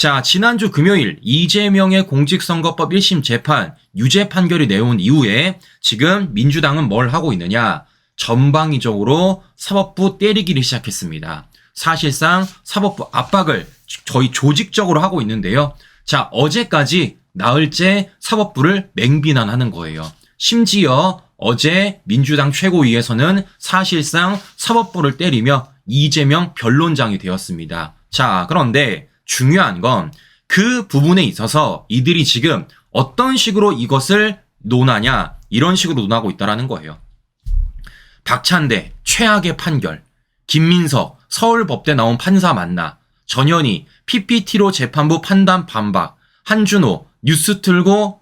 자, 지난주 금요일 이재명의 공직선거법 1심 재판 유죄 판결이 내온 이후에 지금 민주당은 뭘 하고 있느냐? 전방위적으로 사법부 때리기를 시작했습니다. 사실상 사법부 압박을 저희 조직적으로 하고 있는데요. 자, 어제까지 나흘째 사법부를 맹비난하는 거예요. 심지어 어제 민주당 최고위에서는 사실상 사법부를 때리며 이재명 변론장이 되었습니다. 자, 그런데 중요한 건 그 부분에 있어서 이들이 지금 어떤 식으로 이것을 논하냐, 이런 식으로 논하고 있다라는 거예요. 박찬대 최악의 판결, 김민석 서울법대 나온 판사 만나, 전현희 PPT로 재판부 판단 반박, 한준호 뉴스 틀고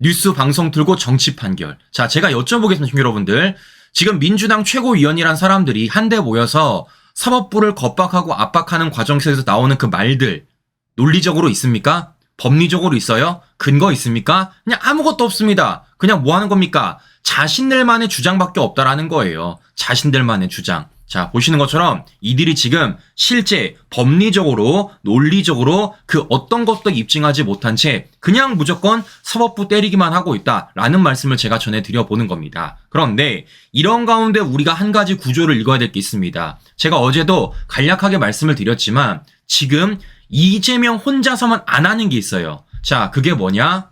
뉴스 방송 틀고 정치 판결. 자, 제가 여쭤보겠습니다, 여러분들. 지금 민주당 최고위원이란 사람들이 한데 모여서 사법부를 겁박하고 압박하는 과정 속에서 나오는 그 말들 논리적으로 있습니까? 법리적으로 있어요? 근거 있습니까? 그냥 아무것도 없습니다. 그냥 뭐 하는 겁니까? 자신들만의 주장밖에 없다라는 거예요. 자신들만의 주장. 자, 보시는 것처럼 이들이 지금 실제 법리적으로, 논리적으로 그 어떤 것도 입증하지 못한 채 그냥 무조건 사법부 때리기만 하고 있다라는 말씀을 제가 전해드려 보는 겁니다. 그런데 이런 가운데 우리가 한 가지 구조를 읽어야 될 게 있습니다. 제가 어제도 간략하게 말씀을 드렸지만 지금 이재명 혼자서만 안 하는 게 있어요. 자, 그게 뭐냐?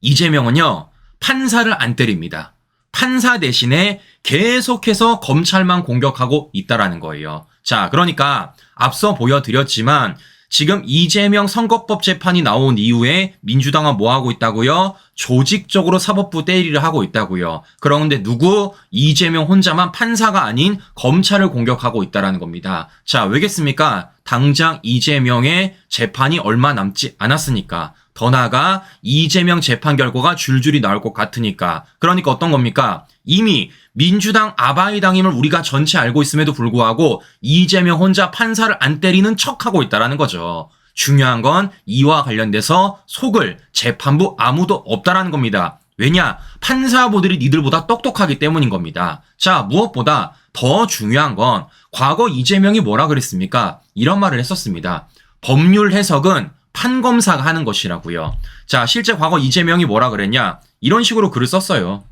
이재명은요, 판사를 안 때립니다. 판사 대신에 계속해서 검찰만 공격하고 있다라는 거예요. 자, 그러니까 앞서 보여드렸지만 지금 이재명 선거법 재판이 나온 이후에 민주당은 뭐 하고 있다고요? 조직적으로 사법부 때리를 하고 있다고요. 그런데 누구? 이재명 혼자만 판사가 아닌 검찰을 공격하고 있다라는 겁니다. 자, 왜겠습니까? 당장 이재명의 재판이 얼마 남지 않았으니까. 더 나아가 이재명 재판 결과가 줄줄이 나올 것 같으니까. 그러니까 어떤 겁니까? 이미 민주당 아바이당임을 우리가 전체 알고 있음에도 불구하고 이재명 혼자 판사를 안 때리는 척하고 있다라는 거죠. 중요한 건 이와 관련돼서 속을 재판부 아무도 없다라는 겁니다. 왜냐? 판사부들이 니들보다 똑똑하기 때문인 겁니다. 자, 무엇보다 더 중요한 건 과거 이재명이 뭐라 그랬습니까? 이런 말을 했었습니다. 법률 해석은 판검사가 하는 것이라고요. 자, 실제 과거 이재명이 뭐라 그랬냐? 이런 식으로 글을 썼어요.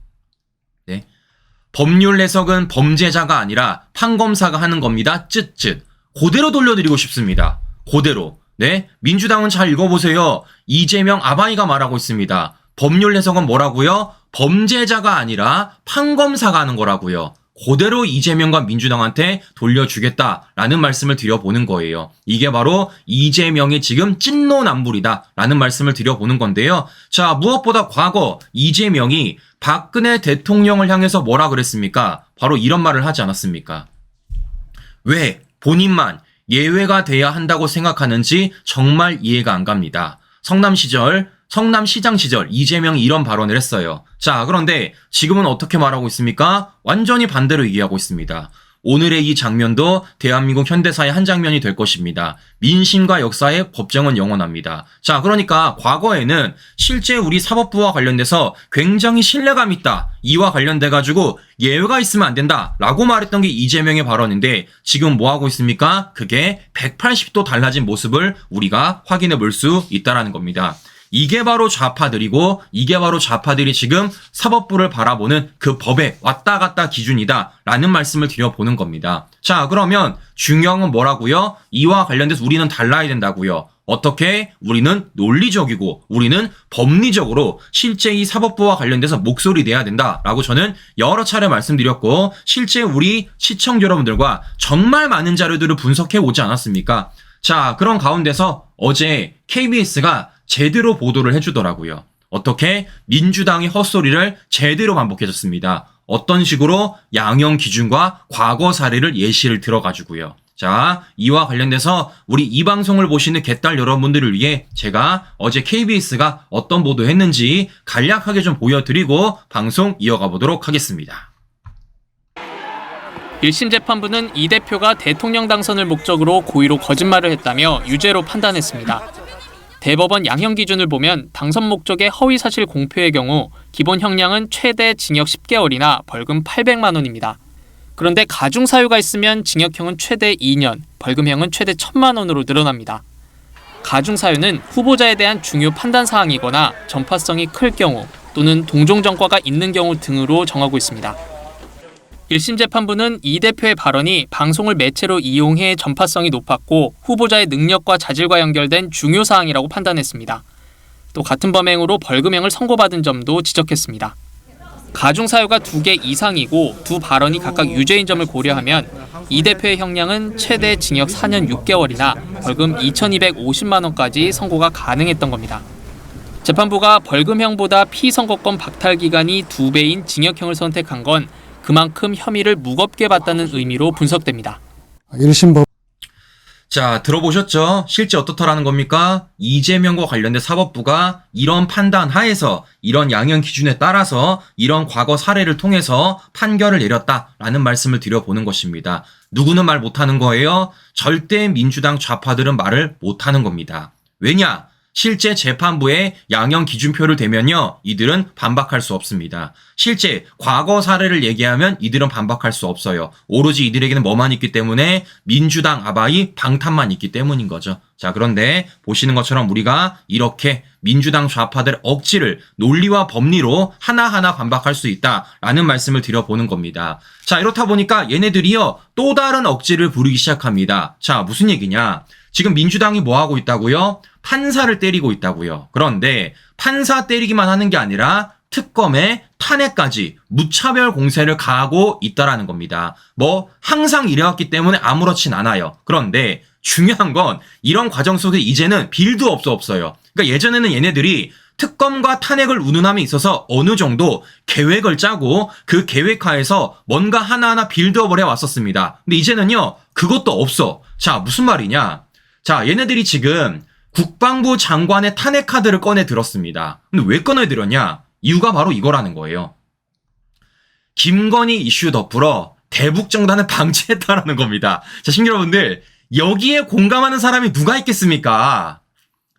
네. 법률 해석은 범죄자가 아니라 판검사가 하는 겁니다. 쯧쯧. 그대로 돌려드리고 싶습니다. 그대로. 네. 민주당은 잘 읽어보세요. 이재명 아바이가 말하고 있습니다. 법률 해석은 뭐라고요? 범죄자가 아니라 판검사가 하는 거라고요. 그대로 이재명과 민주당한테 돌려주겠다라는 말씀을 드려보는 거예요. 이게 바로 이재명이 지금 찐노남불이다라는 말씀을 드려보는 건데요. 자, 무엇보다 과거 이재명이 박근혜 대통령을 향해서 뭐라 그랬습니까? 바로 이런 말을 하지 않았습니까? 왜 본인만 예외가 돼야 한다고 생각하는지 정말 이해가 안 갑니다. 성남 시절 성남시장 시절 이재명이 이런 발언을 했어요. 자, 그런데 지금은 어떻게 말하고 있습니까? 완전히 반대로 얘기하고 있습니다. 오늘의 이 장면도 대한민국 현대사의 한 장면이 될 것입니다. 민심과 역사의 법정은 영원합니다. 자, 그러니까 과거에는 실제 우리 사법부와 관련돼서 굉장히 신뢰감 있다. 이와 관련돼 가지고 예외가 있으면 안 된다. 라고 말했던 게 이재명의 발언인데 지금 뭐 하고 있습니까? 그게 180도 달라진 모습을 우리가 확인해 볼 수 있다라는 겁니다. 이게 바로 좌파들이고 이게 바로 좌파들이 지금 사법부를 바라보는 그 법에 왔다 갔다 기준이다 라는 말씀을 드려보는 겁니다. 자 그러면 건 뭐라고요? 이와 관련돼서 우리는 달라야 된다고요. 어떻게 우리는 논리적이고 우리는 법리적으로 실제 이 사법부와 관련돼서 목소리 내야 된다라고 저는 여러 차례 말씀드렸고 실제 우리 시청자 여러분들과 정말 많은 자료들을 분석해 오지 않았습니까? 자 그런 가운데서 어제 KBS가 제대로 보도를 해주더라고요. 어떻게 민주당이 헛소리를 제대로 반복해줬습니다. 어떤 식으로 양형 기준과 과거 사례를 예시를 들어가지고요. 자, 이와 관련돼서 우리 이 방송을 보시는 개딸 여러분들을 위해 제가 어제 KBS가 어떤 보도했는지 간략하게 좀 보여드리고 방송 이어가 보도록 하겠습니다. 1심 재판부는 이 대표가 대통령 당선을 목적으로 고의로 거짓말을 했다며 유죄로 판단했습니다. 대법원 양형 기준을 보면 당선 목적의 허위 사실 공표의 경우 기본 형량은 최대 징역 10개월이나 벌금 800만 원입니다. 그런데 가중 사유가 있으면 징역형은 최대 2년, 벌금형은 최대 1000만 원으로 늘어납니다. 가중 사유는 후보자에 대한 중요 판단 사항이거나 전파성이 클 경우 또는 동종 전과가 있는 경우 등으로 정하고 있습니다. 1심 재판부는 이 대표의 발언이 방송을 매체로 이용해 전파성이 높았고 후보자의 능력과 자질과 연결된 중요 사항이라고 판단했습니다. 또 같은 범행으로 벌금형을 선고받은 점도 지적했습니다. 가중 사유가 두 개 이상이고 두 발언이 각각 유죄인 점을 고려하면 이 대표의 형량은 최대 징역 4년 6개월이나 벌금 2,250만 원까지 선고가 가능했던 겁니다. 재판부가 벌금형보다 피선거권 박탈 기간이 두 배인 징역형을 선택한 건 그만큼 혐의를 무겁게 봤다는 의미로 분석됩니다. 1심 법 자, 들어보셨죠? 실제 어떻더라는 겁니까? 이재명과 관련된 사법부가 이런 판단 하에서 이런 양형 기준에 따라서 이런 과거 사례를 통해서 판결을 내렸다라는 말씀을 드려보는 것입니다. 누구는 말 못하는 거예요? 절대 민주당 좌파들은 말을 못하는 겁니다. 왜냐? 실제 재판부에 양형 기준표를 대면요, 이들은 반박할 수 없습니다. 실제 과거 사례를 얘기하면 이들은 반박할 수 없어요. 오로지 이들에게는 뭐만 있기 때문에 민주당 아바이 방탄만 있기 때문인 거죠. 자, 그런데 보시는 것처럼 우리가 이렇게 민주당 좌파들 억지를 논리와 법리로 하나하나 반박할 수 있다라는 말씀을 드려보는 겁니다. 자, 이렇다 보니까 얘네들이요, 또 다른 억지를 부르기 시작합니다. 자, 무슨 얘기냐? 지금 민주당이 뭐 하고 있다고요? 판사를 때리고 있다고요. 그런데 판사 때리기만 하는 게 아니라 특검에 탄핵까지 무차별 공세를 가하고 있다라는 겁니다. 뭐 항상 이래왔기 때문에 아무렇진 않아요. 그런데 중요한 건 이런 과정 속에 이제는 빌도 없어 없어요. 그러니까 예전에는 얘네들이 특검과 탄핵을 운운함에 있어서 어느 정도 계획을 짜고 그 계획하에서 뭔가 하나하나 빌드업을 해왔었습니다. 근데 이제는요, 그것도 없어. 자, 무슨 말이냐? 자, 얘네들이 지금 국방부 장관의 탄핵 카드를 꺼내 들었습니다. 근데 왜 꺼내 들었냐? 이유가 바로 이거라는 거예요. 김건희 이슈 덮으러 대북 정단을 방치했다라는 겁니다. 자, 신규 여러분들, 여기에 공감하는 사람이 누가 있겠습니까?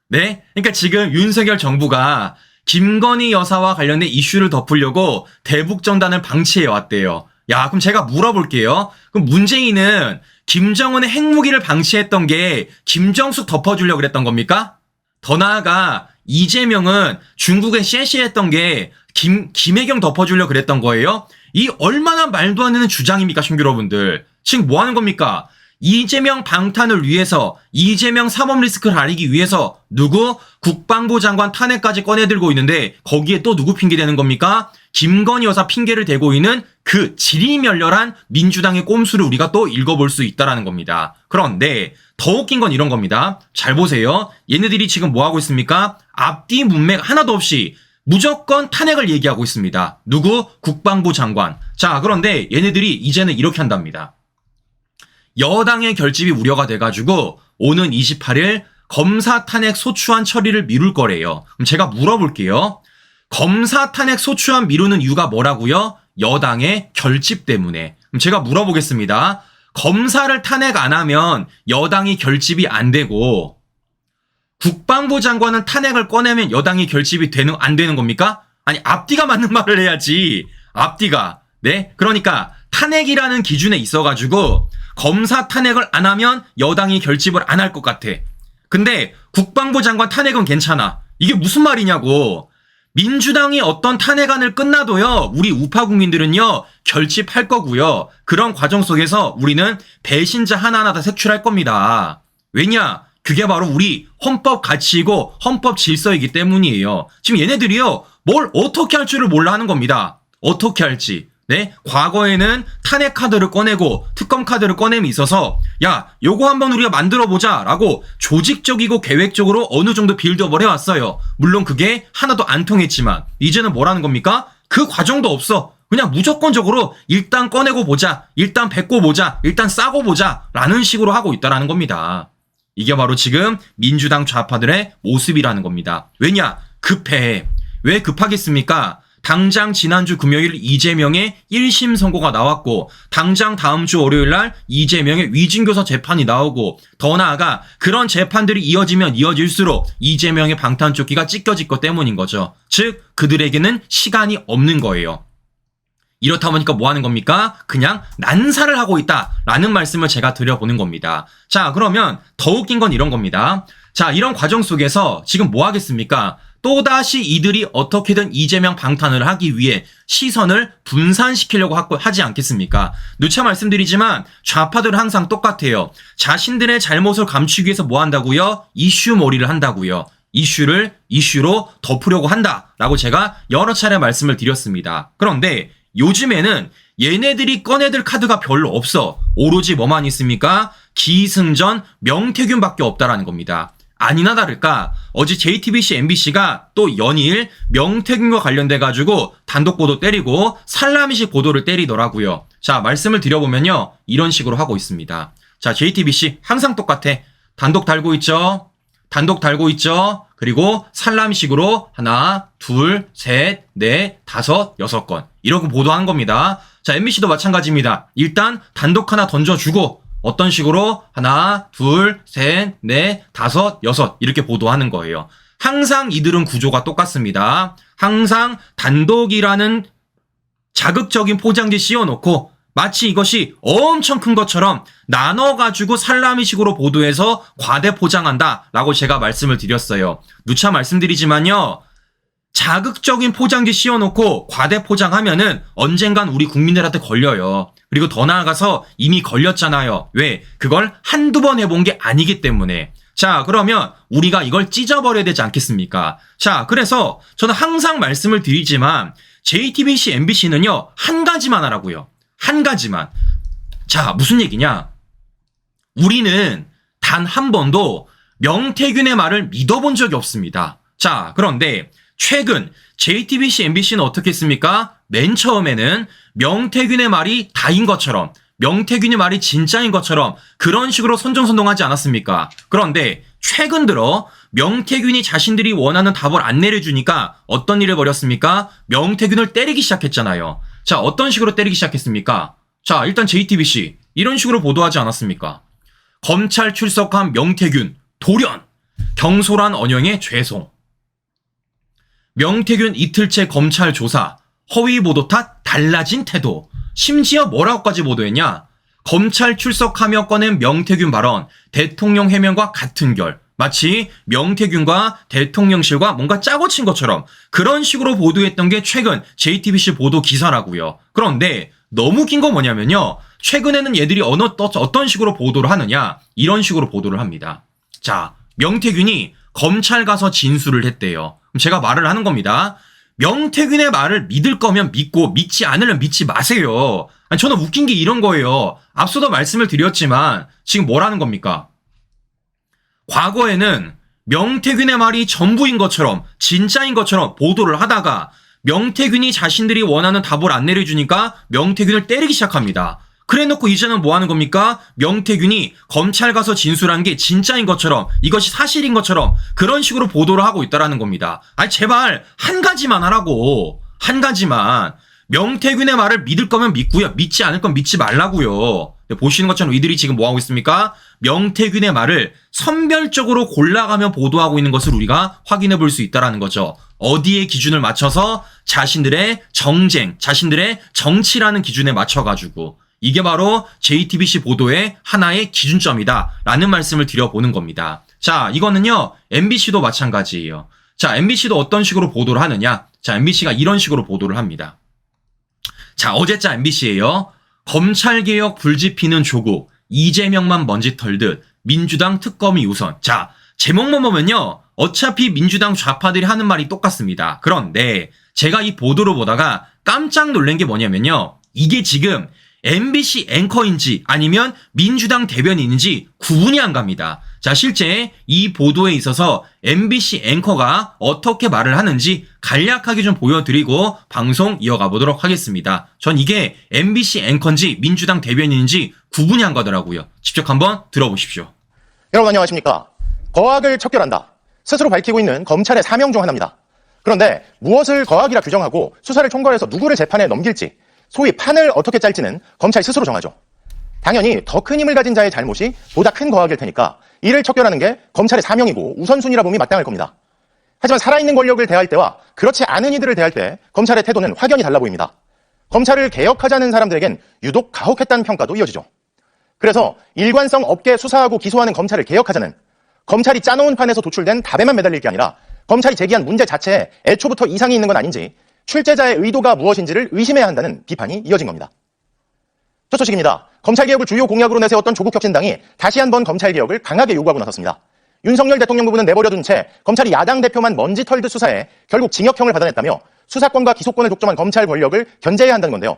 네? 그러니까 지금 윤석열 정부가 김건희 여사와 관련된 이슈를 덮으려고 대북 정단을 방치해 왔대요. 야, 그럼 제가 물어볼게요. 그럼 문재인은 김정은의 핵무기를 방치했던 게 김정숙 덮어주려고 그랬던 겁니까? 더 나아가 이재명은 중국에 셰시했던 게 김, 김혜경 덮어주려고 그랬던 거예요? 이 얼마나 말도 안 되는 주장입니까, 신규 여러분들? 지금 뭐 하는 겁니까? 이재명 방탄을 위해서 이재명 사법 리스크를 가리기 위해서 누구 국방부 장관 탄핵까지 꺼내들고 있는데 거기에 또 누구 핑계 대는 겁니까? 김건희 여사 핑계를 대고 있는 그 지리멸렬한 민주당의 꼼수를 우리가 또 읽어볼 수 있다라는 겁니다. 그런데 더 웃긴 건 이런 겁니다. 잘 보세요. 얘네들이 지금 뭐 하고 있습니까? 앞뒤 문맥 하나도 없이 무조건 탄핵을 얘기하고 있습니다. 누구? 국방부 장관. 자, 그런데 얘네들이 이제는 이렇게 한답니다. 여당의 결집이 우려가 돼가지고 오는 28일 검사 탄핵 소추안 처리를 미룰 거래요. 그럼 제가 물어볼게요. 검사 탄핵 소추안 미루는 이유가 뭐라고요? 여당의 결집 때문에. 그럼 제가 물어보겠습니다. 검사를 탄핵 안 하면 여당이 결집이 안 되고 국방부 장관은 탄핵을 꺼내면 여당이 결집이 되는 안 되는 겁니까? 아니 앞뒤가 맞는 말을 해야지. 앞뒤가. 네? 그러니까 탄핵이라는 기준에 있어 가지고 검사 탄핵을 안 하면 여당이 결집을 안 할 것 같아. 근데 국방부 장관 탄핵은 괜찮아. 이게 무슨 말이냐고. 민주당이 어떤 탄핵안을 끝나도요, 우리 우파 국민들은요, 결집할 거고요. 그런 과정 속에서 우리는 배신자 하나하나 다 색출할 겁니다. 왜냐? 그게 바로 우리 헌법 가치이고 헌법 질서이기 때문이에요. 지금 얘네들이요, 뭘 어떻게 할 줄을 몰라 하는 겁니다. 어떻게 할지. 네? 과거에는 탄핵 카드를 꺼내고 특검 카드를 꺼냄에 있어서 야, 요거 한번 우리가 만들어 보자 라고 조직적이고 계획적으로 어느 정도 빌드업을 해왔어요. 물론 그게 하나도 안 통했지만 이제는 뭐라는 겁니까? 그 과정도 없어. 그냥 무조건적으로 일단 꺼내고 보자. 일단 뱉고 보자. 일단 싸고 보자. 라는 식으로 하고 있다라는 겁니다. 이게 바로 지금 민주당 좌파들의 모습이라는 겁니다. 왜냐? 급해. 왜 급하겠습니까? 당장 지난주 금요일 이재명의 1심 선고가 나왔고 당장 다음 주 월요일 날 이재명의 위증교사 재판이 나오고 더 나아가 그런 재판들이 이어지면 이어질수록 이재명의 방탄조끼가 찢겨질 것 때문인 거죠. 즉 그들에게는 시간이 없는 거예요. 이렇다 보니까 뭐 하는 겁니까? 그냥 난사를 하고 있다라는 말씀을 제가 드려보는 겁니다. 자, 그러면 더 웃긴 건 이런 겁니다. 자, 이런 과정 속에서 지금 뭐 하겠습니까? 또다시 이들이 어떻게든 이재명 방탄을 하기 위해 시선을 분산시키려고 하- 하지 않겠습니까? 누차 말씀드리지만 좌파들은 항상 똑같아요. 자신들의 잘못을 감추기 위해서 뭐 한다고요? 이슈 몰이를 한다고요. 이슈를 이슈로 덮으려고 한다라고 제가 여러 차례 말씀을 드렸습니다. 그런데 요즘에는 얘네들이 꺼내들 카드가 별로 없어. 오로지 뭐만 있습니까? 기승전 명태균밖에 없다라는 겁니다. 아니나 다를까 어제 JTBC, MBC가 또 연일 명태균과 관련돼 가지고 단독 보도 때리고 살라미식 보도를 때리더라고요. 자 말씀을 드려보면요 이런 식으로 하고 있습니다. 자 JTBC 항상 똑같아. 단독 달고 있죠. 단독 달고 있죠. 그리고 살람식으로 하나, 둘, 셋, 넷, 다섯, 여섯 건 이렇게 보도한 겁니다. 자 MBC도 마찬가지입니다. 일단 단독 하나 던져주고 어떤 식으로 하나, 둘, 셋, 넷, 다섯, 여섯 이렇게 보도하는 거예요. 항상 이들은 구조가 똑같습니다. 항상 단독이라는 자극적인 포장지 씌워놓고 마치 이것이 엄청 큰 것처럼 나눠가지고 살라미식으로 보도해서 과대 포장한다 라고 제가 말씀을 드렸어요. 누차 말씀드리지만요. 자극적인 포장지 씌워놓고 과대 포장하면은 언젠간 우리 국민들한테 걸려요. 그리고 더 나아가서 이미 걸렸잖아요. 왜? 그걸 한두 번 해본 게 아니기 때문에. 자, 그러면 우리가 이걸 찢어버려야 되지 않겠습니까? 자, 그래서 저는 항상 말씀을 드리지만 JTBC, MBC는요, 한 가지만 하라고요. 한 가지만. 자, 무슨 얘기냐? 우리는 단 한 번도 명태균의 말을 믿어본 적이 없습니다. 자, 그런데 최근 JTBC, MBC는 어떻게 했습니까? 맨 처음에는 명태균의 말이 다인 것처럼, 명태균의 말이 진짜인 것처럼 그런 식으로 선정선동하지 않았습니까? 그런데 최근 들어 명태균이 자신들이 원하는 답을 안 내려주니까 어떤 일을 벌였습니까? 명태균을 때리기 시작했잖아요. 자, 어떤 식으로 때리기 시작했습니까? 자, 일단 JTBC 이런 식으로 보도하지 않았습니까? 검찰 출석한 명태균 돌연 경솔한 언영에 죄송. 명태균 이틀째 검찰 조사 허위 보도 탓 달라진 태도. 심지어 뭐라고까지 보도했냐? 검찰 출석하며 꺼낸 명태균 발언 대통령 해명과 같은 결. 마치 명태균과 대통령실과 뭔가 짜고 친 것처럼 그런 식으로 보도했던 게 최근 JTBC 보도 기사라고요. 그런데 너무 긴 거 뭐냐면요. 최근에는 얘들이 어느 또- 어떤 식으로 보도를 하느냐 이런 식으로 보도를 합니다. 자 명태균이 검찰 가서 진술을 했대요. 그럼 제가 말을 하는 겁니다. 명태균의 말을 믿을 거면 믿고 믿지 않으면 믿지 마세요. 아니, 저는 웃긴 게 이런 거예요. 앞서도 말씀을 드렸지만 지금 뭐라는 겁니까? 과거에는 명태균의 말이 전부인 것처럼 진짜인 것처럼 보도를 하다가 명태균이 자신들이 원하는 답을 안 내려주니까 명태균을 때리기 시작합니다. 그래 놓고 이제는 뭐 하는 겁니까? 명태균이 검찰 가서 진술한 게 진짜인 것처럼 이것이 사실인 것처럼 그런 식으로 보도를 하고 있다라는 겁니다. 아니 제발 한 가지만 하라고. 한 가지만. 명태균의 말을 믿을 거면 믿고요. 믿지 않을 건 믿지 말라고요. 근데 보시는 것처럼 이들이 지금 뭐 하고 있습니까? 명태균의 말을 선별적으로 골라가며 보도하고 있는 것을 우리가 확인해 볼 수 있다라는 거죠. 어디에 기준을 맞춰서 자신들의 정쟁, 자신들의 정치라는 기준에 맞춰 가지고 이게 바로 JTBC 보도의 하나의 기준점이다 라는 말씀을 드려보는 겁니다. 자, 이거는요, MBC도 마찬가지예요. 자, MBC도 어떤 식으로 보도를 하느냐? 자, MBC가 이런 식으로 보도를 합니다. 자, 어제자 MBC예요. 검찰개혁 불지피는 조국, 이재명만 먼지 털듯 민주당 특검이 우선. 자, 제목만 보면요. 어차피 민주당 좌파들이 하는 말이 똑같습니다. 그런데 제가 이 보도를 보다가 깜짝 놀란 게 뭐냐면요. 이게 지금 MBC 앵커인지 아니면 민주당 대변인인지 구분이 안 갑니다. 자, 실제 이 보도에 있어서 MBC 앵커가 어떻게 말을 하는지 간략하게 좀 보여드리고 방송 이어가 보도록 하겠습니다. 전 이게 MBC 앵커인지 민주당 대변인인지 구분이 안 가더라고요. 직접 한번 들어보십시오. 여러분 안녕하십니까? 거악을 척결한다. 스스로 밝히고 있는 검찰의 사명 중 하나입니다. 그런데 무엇을 거악이라 규정하고 수사를 총괄해서 누구를 재판에 넘길지 소위 판을 어떻게 짤지는 검찰 스스로 정하죠. 당연히 더 큰 힘을 가진 자의 잘못이 보다 큰 거악일 테니까 이를 척결하는 게 검찰의 사명이고 우선순위라 봄이 마땅할 겁니다. 하지만 살아있는 권력을 대할 때와 그렇지 않은 이들을 대할 때 검찰의 태도는 확연히 달라 보입니다. 검찰을 개혁하자는 사람들에겐 유독 가혹했다는 평가도 이어지죠. 그래서 일관성 없게 수사하고 기소하는 검찰을 개혁하자는 검찰이 짜놓은 판에서 도출된 답에만 매달릴 게 아니라 검찰이 제기한 문제 자체에 애초부터 이상이 있는 건 아닌지 출제자의 의도가 무엇인지를 의심해야 한다는 비판이 이어진 겁니다. 첫 소식입니다. 검찰개혁을 주요 공약으로 내세웠던 조국 혁신당이 다시 한번 검찰개혁을 강하게 요구하고 나섰습니다. 윤석열 대통령 부부는 내버려둔 채 검찰이 야당 대표만 먼지 털듯 수사해 결국 징역형을 받아냈다며 수사권과 기소권을 독점한 검찰 권력을 견제해야 한다는 건데요.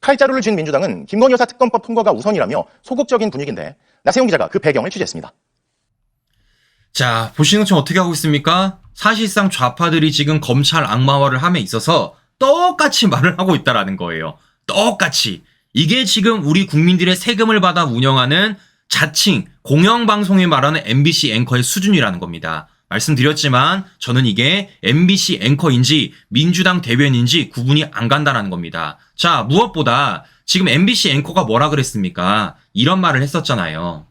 칼자루를 쥔 민주당은 김건희 여사 특검법 통과가 우선이라며 소극적인 분위기인데 나세용 기자가 그 배경을 취재했습니다. 자, 보시는 것처럼 어떻게 하고 있습니까? 사실상 좌파들이 지금 검찰 악마화를 함에 있어서 똑같이 말을 하고 있다라는 거예요. 똑같이. 이게 지금 우리 국민들의 세금을 받아 운영하는 자칭 공영방송에 말하는 MBC 앵커의 수준이라는 겁니다. 말씀드렸지만 저는 이게 MBC 앵커인지 민주당 대변인지 구분이 안 간다라는 겁니다. 자, 무엇보다 지금 MBC 앵커가 뭐라 그랬습니까? 이런 말을 했었잖아요.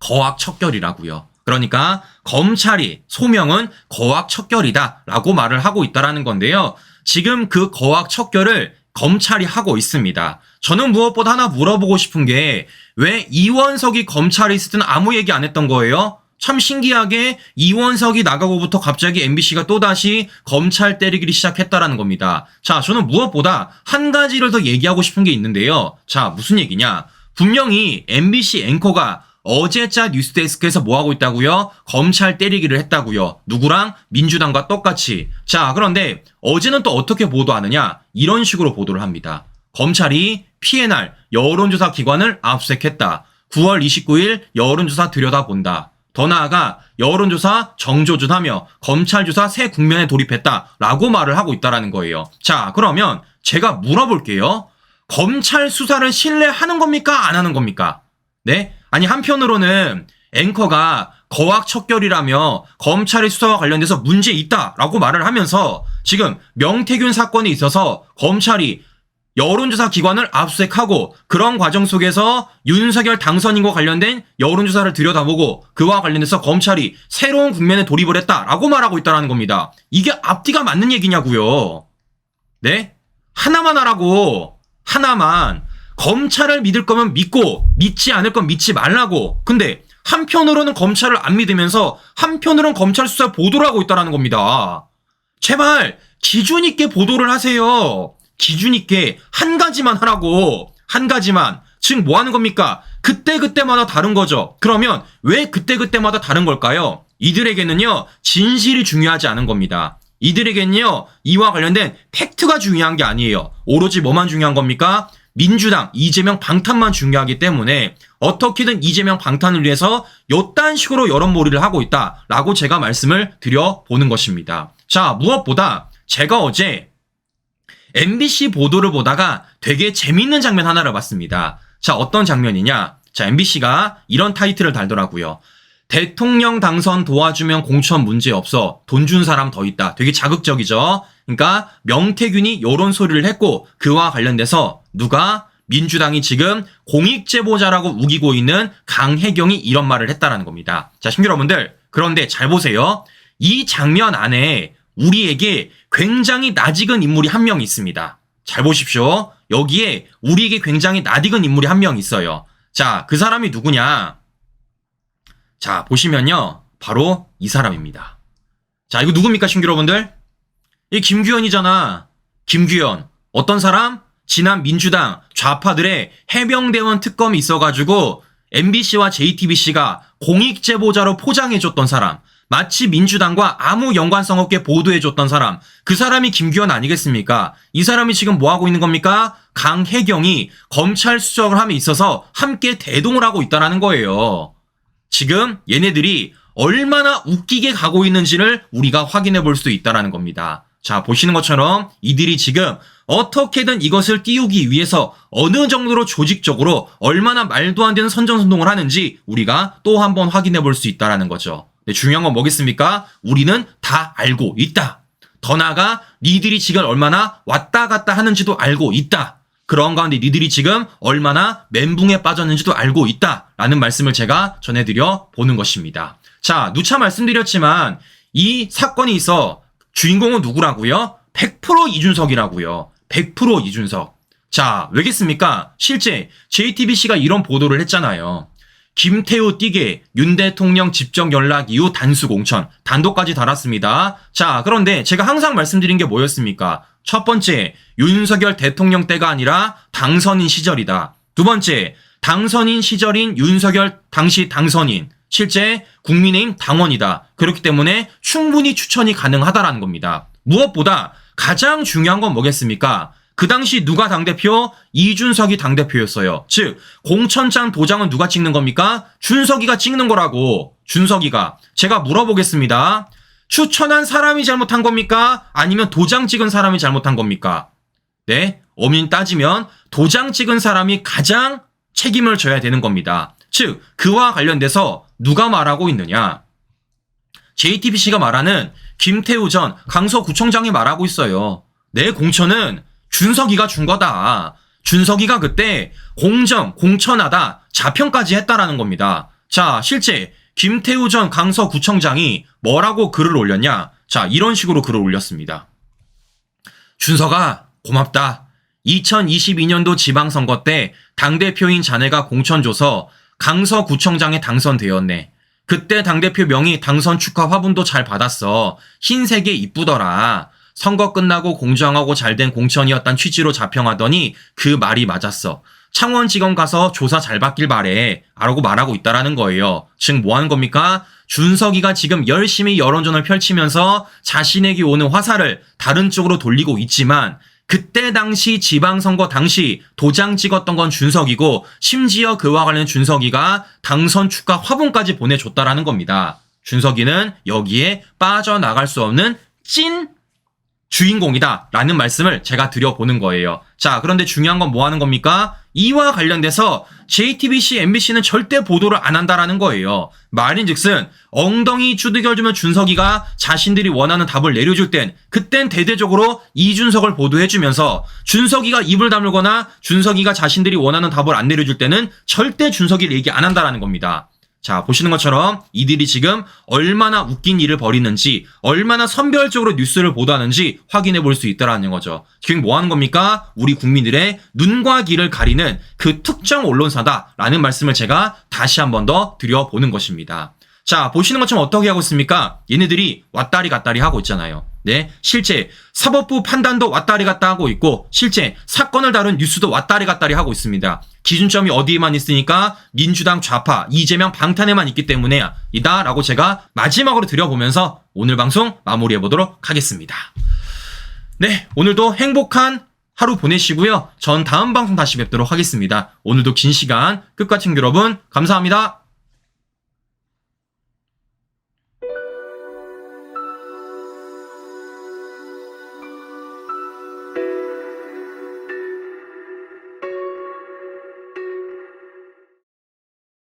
거악 척결이라고요. 그러니까 검찰이 소명은 거악척결이다라고 말을 하고 있다라는 건데요. 지금 그 거악척결을 검찰이 하고 있습니다. 저는 무엇보다 하나 물어보고 싶은 게 왜 이원석이 검찰에 있을 때는 아무 얘기 안 했던 거예요? 참 신기하게 이원석이 나가고부터 갑자기 MBC가 또다시 검찰 때리기를 시작했다라는 겁니다. 자, 저는 무엇보다 한 가지를 더 얘기하고 싶은 게 있는데요. 자, 무슨 얘기냐? 분명히 MBC 앵커가 어제자 뉴스데스크에서 뭐 하고 있다고요? 검찰 때리기를 했다고요. 누구랑? 민주당과 똑같이. 자, 그런데 어제는 또 어떻게 보도하느냐? 이런 식으로 보도를 합니다. 검찰이 날 여론조사 기관을 압수수색했다. 9월 29일 여론조사 들여다본다. 더 나아가 여론조사 정조준하며 검찰조사 새 국면에 돌입했다라고 말을 하고 있다라는 거예요. 자, 그러면 제가 물어볼게요. 검찰 수사를 신뢰하는 겁니까? 안 하는 겁니까? 네? 아니 한편으로는 앵커가 거악척결이라며 검찰의 수사와 관련돼서 문제 있다라고 말을 하면서 지금 명태균 사건이 있어서 검찰이 여론조사 기관을 압수수색하고 그런 과정 속에서 윤석열 당선인과 관련된 여론조사를 들여다보고 그와 관련해서 검찰이 새로운 국면에 돌입을 했다라고 말하고 있다는 겁니다. 이게 앞뒤가 맞는 얘기냐고요. 네? 하나만 하라고 하나만 검찰을 믿을 거면 믿고 믿지 않을 건 믿지 말라고. 근데 한편으로는 검찰을 안 믿으면서 한편으로는 검찰 수사 보도를 하고 있다는 겁니다. 제발 기준 있게 보도를 하세요. 기준 있게 한 가지만 하라고. 한 가지만. 지금 뭐 하는 겁니까? 그때그때마다 다른 거죠. 그러면 왜 그때그때마다 다른 걸까요? 이들에게는요, 진실이 중요하지 않은 겁니다. 이들에게는요, 이와 관련된 팩트가 중요한 게 아니에요. 오로지 뭐만 중요한 겁니까? 민주당, 이재명 방탄만 중요하기 때문에 어떻게든 이재명 방탄을 위해서 요딴 식으로 여론몰이를 하고 있다라고 제가 말씀을 드려보는 것입니다. 자, 무엇보다 제가 어제 MBC 보도를 보다가 되게 재밌는 장면 하나를 봤습니다. 자, 어떤 장면이냐? 자, MBC가 이런 타이틀을 달더라고요. 대통령 당선 도와주면 공천 문제 없어. 돈 준 사람 더 있다. 되게 자극적이죠? 그러니까 명태균이 요런 소리를 했고 그와 관련돼서 누가 민주당이 지금 공익제보자라고 우기고 있는 강혜경이 이런 말을 했다라는 겁니다. 자, 신규 여러분들. 그런데 잘 보세요. 이 장면 안에 우리에게 굉장히 낯익은 인물이 한 명 있습니다. 잘 보십시오. 여기에 우리에게 굉장히 낯익은 인물이 한 명 있어요. 자, 그 사람이 누구냐? 자, 보시면요. 바로 이 사람입니다. 자, 이거 누굽니까, 신규 여러분들? 이 김규현이잖아. 김규현. 어떤 사람? 지난 민주당 좌파들의 해병대원 특검이 있어가지고 MBC와 JTBC가 공익 제보자로 포장해줬던 사람. 마치 민주당과 아무 연관성 없게 보도해줬던 사람. 그 사람이 김규현 아니겠습니까? 이 사람이 지금 뭐 하고 있는 겁니까? 강혜경이 검찰 수석을 함에 있어서 함께 대동을 하고 있다는 거예요. 지금 얘네들이 얼마나 웃기게 가고 있는지를 우리가 확인해 볼 수 있다는 겁니다. 자, 보시는 것처럼 이들이 지금 어떻게든 이것을 띄우기 위해서 어느 정도로 조직적으로 얼마나 말도 안 되는 선전선동을 하는지 우리가 또 한번 확인해 볼 수 있다는 거죠. 네, 중요한 건 뭐겠습니까? 우리는 다 알고 있다. 더 나아가 니들이 지금 얼마나 왔다 갔다 하는지도 알고 있다. 그런 가운데 니들이 지금 얼마나 멘붕에 빠졌는지도 알고 있다. 라는 말씀을 제가 전해드려 보는 것입니다. 자, 누차 말씀드렸지만 이 사건이 있어 주인공은 누구라고요? 100% 이준석이라고요. 100% 이준석. 자, 왜겠습니까? 실제 JTBC가 이런 보도를 했잖아요. 김태우 띠게 윤 대통령 직접 연락 이후 단수 공천 단독까지 달았습니다. 자 그런데 제가 항상 말씀드린 게 뭐였습니까? 첫 번째 윤석열 대통령 때가 아니라 당선인 시절이다. 두 번째 당선인 시절인 윤석열 당시 당선인 실제 국민의힘 당원이다. 그렇기 때문에 충분히 추천이 가능하다라는 겁니다. 무엇보다 가장 중요한 건 뭐겠습니까? 그 당시 누가 당대표? 이준석이 당대표였어요. 즉, 공천장 도장은 누가 찍는 겁니까? 준석이가 찍는 거라고. 준석이가. 제가 물어보겠습니다. 추천한 사람이 잘못한 겁니까? 아니면 도장 찍은 사람이 잘못한 겁니까? 네. 엄연 따지면 도장 찍은 사람이 가장 책임을 져야 되는 겁니다. 즉, 그와 관련돼서 누가 말하고 있느냐? JTBC가 말하는 김태우 전 강서구청장이 말하고 있어요. 내 공천은 준석이가 준 거다. 준석이가 그때 공정, 공천하다 자평까지 했다라는 겁니다. 자, 실제 김태우 전 강서구청장이 뭐라고 글을 올렸냐? 자, 이런 식으로 글을 올렸습니다. 준석아, 고맙다. 2022년도 지방선거 때 당대표인 자네가 공천 줘서 강서구청장에 당선되었네. 그때 당대표 명의 당선 축하 화분도 잘 받았어. 흰색에 이쁘더라. 선거 끝나고 공정하고 잘된 공천이었단 취지로 자평하더니 그 말이 맞았어. 창원지검 가서 조사 잘 받길 바래. 라고 말하고 있다라는 거예요. 즉, 뭐 하는 겁니까? 준석이가 지금 열심히 여론전을 펼치면서 자신에게 오는 화살을 다른 쪽으로 돌리고 있지만, 그때 당시 지방선거 당시 도장 찍었던 건 준석이고 심지어 그와 관련 준석이가 당선 축하 화분까지 보내줬다라는 겁니다. 준석이는 여기에 빠져나갈 수 없는 찐 주인공이다 라는 말씀을 제가 드려보는 거예요. 자, 그런데 중요한 건 뭐 하는 겁니까? 이와 관련돼서 JTBC, MBC는 절대 보도를 안 한다라는 거예요. 말인 즉슨 엉덩이 주둥겨주면 준석이가 자신들이 원하는 답을 내려줄 땐 그땐 대대적으로 이준석을 보도해주면서 준석이가 입을 다물거나 준석이가 자신들이 원하는 답을 안 내려줄 때는 절대 준석이를 얘기 안 한다라는 겁니다. 자, 보시는 것처럼 이들이 지금 얼마나 웃긴 일을 벌이는지, 얼마나 선별적으로 뉴스를 보도하는지 확인해 볼 수 있다라는 거죠. 지금 뭐 하는 겁니까? 우리 국민들의 눈과 귀를 가리는 그 특정 언론사다라는 말씀을 제가 다시 한 번 더 드려보는 것입니다. 자, 보시는 것처럼 어떻게 하고 있습니까? 얘네들이 왔다리 갔다리 하고 있잖아요. 네, 실제 사법부 판단도 왔다리 갔다 하고 있고, 실제 사건을 다룬 뉴스도 왔다리 갔다리 하고 있습니다. 기준점이 어디에만 있으니까 민주당 좌파, 이재명 방탄에만 있기 때문에 이다라고 제가 마지막으로 드려보면서 오늘 방송 마무리해 보도록 하겠습니다. 네, 오늘도 행복한 하루 보내시고요. 전 다음 방송 다시 뵙도록 하겠습니다. 오늘도 긴 시간 끝까지 여러분 감사합니다.